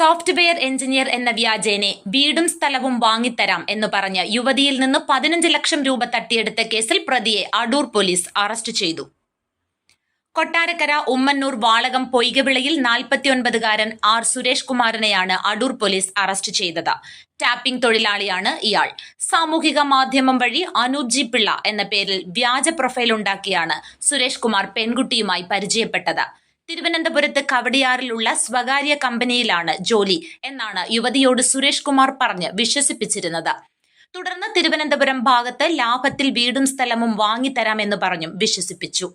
Software engineer എന്ന വ്യാജേനെ വീടും സ്ഥലവും വാങ്ങിത്തരാം എന്ന് പറഞ്ഞ് യുവതിയിൽ നിന്ന് പതിനഞ്ച് ലക്ഷം രൂപ തട്ടിയെടുത്ത കേസിൽ പ്രതിയെ അടൂർ പോലീസ് അറസ്റ്റ് ചെയ്തു. കൊട്ടാരക്കര ഉമ്മന്നൂർ വാളകം പൊയ്കവിളയിൽ നാൽപ്പത്തിയൊൻപതുകാരൻ ആർ സുരേഷ് കുമാറിനെയാണ് അടൂർ പോലീസ് അറസ്റ്റ് ചെയ്തത്. ടാപ്പിംഗ് തൊഴിലാളിയാണ് ഇയാൾ. സാമൂഹിക മാധ്യമം വഴി അനൂപ് പിള്ള എന്ന പേരിൽ വ്യാജ പ്രൊഫൈൽ ഉണ്ടാക്കിയാണ് സുരേഷ് കുമാർ പെൺകുട്ടിയുമായി പരിചയപ്പെട്ടത്. തിരുവനന്തപുരത്ത് കവടിയാറിലുള്ള സ്വകാര്യ കമ്പനിയിലാണ് ജോലി എന്നാണ് യുവതിയോട് സുരേഷ് കുമാർ പറഞ്ഞ് വിശ്വസിപ്പിച്ചിരുന്നത്. തുടർന്ന് തിരുവനന്തപുരം ഭാഗത്ത് ലാഭത്തിൽ വീടും സ്ഥലവും വാങ്ങിത്തരാമെന്ന് പറഞ്ഞും വിശ്വസിപ്പിച്ചു.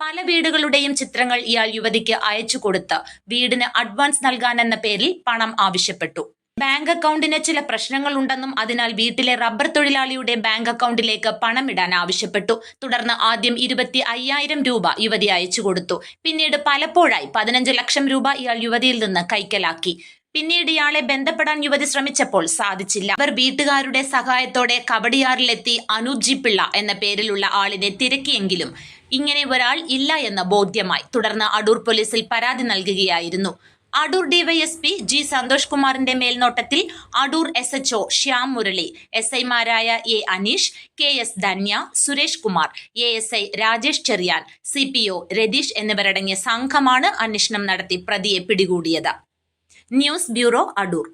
പല വീടുകളുടെയും ചിത്രങ്ങൾ ഇയാൾ യുവതിക്ക് അയച്ചു കൊടുത്ത് വീടിന് അഡ്വാൻസ് നൽകാനെന്ന പേരിൽ പണം ആവശ്യപ്പെട്ടു. ബാങ്ക് അക്കൗണ്ടിന് ചില പ്രശ്നങ്ങൾ ഉണ്ടെന്നും അതിനാൽ വീട്ടിലെ റബ്ബർ തൊഴിലാളിയുടെ ബാങ്ക് അക്കൗണ്ടിലേക്ക് പണം ഇടാൻ ആവശ്യപ്പെട്ടു. തുടർന്ന് ആദ്യം ഇരുപത്തി അയ്യായിരം രൂപ യുവതി അയച്ചു കൊടുത്തു. പിന്നീട് പലപ്പോഴായി പതിനഞ്ച് ലക്ഷം രൂപ ഇയാൾ യുവതിയിൽ നിന്ന് കൈക്കലാക്കി. പിന്നീട് ഇയാളെ ബന്ധപ്പെടാൻ യുവതി ശ്രമിച്ചപ്പോൾ സാധിച്ചില്ല. അവർ വീട്ടുകാരുടെ സഹായത്തോടെ കവടിയാറിലെത്തി അനൂപ് ജി പിള്ള എന്ന പേരിലുള്ള ആളിനെ തിരക്കിയെങ്കിലും ഇങ്ങനെ ഒരാൾ ഇല്ല എന്ന് ബോധ്യമായി. തുടർന്ന് അടൂർ പോലീസിൽ പരാതി നൽകുകയായിരുന്നു. അടൂർ ഡിവൈഎസ്പി ജി സന്തോഷ് കുമാറിന്റെ മേൽനോട്ടത്തിൽ Adoor S H O Shyam Murali S ഐമാരായ A Aneesh K S Dhanya Suresh Kumar A S I Rajesh Cheriyan C P O Ratheesh എന്നിവരടങ്ങിയ സംഘമാണ് അന്വേഷണം നടത്തി പ്രതിയെ പിടികൂടിയത്. News bureau Adoor.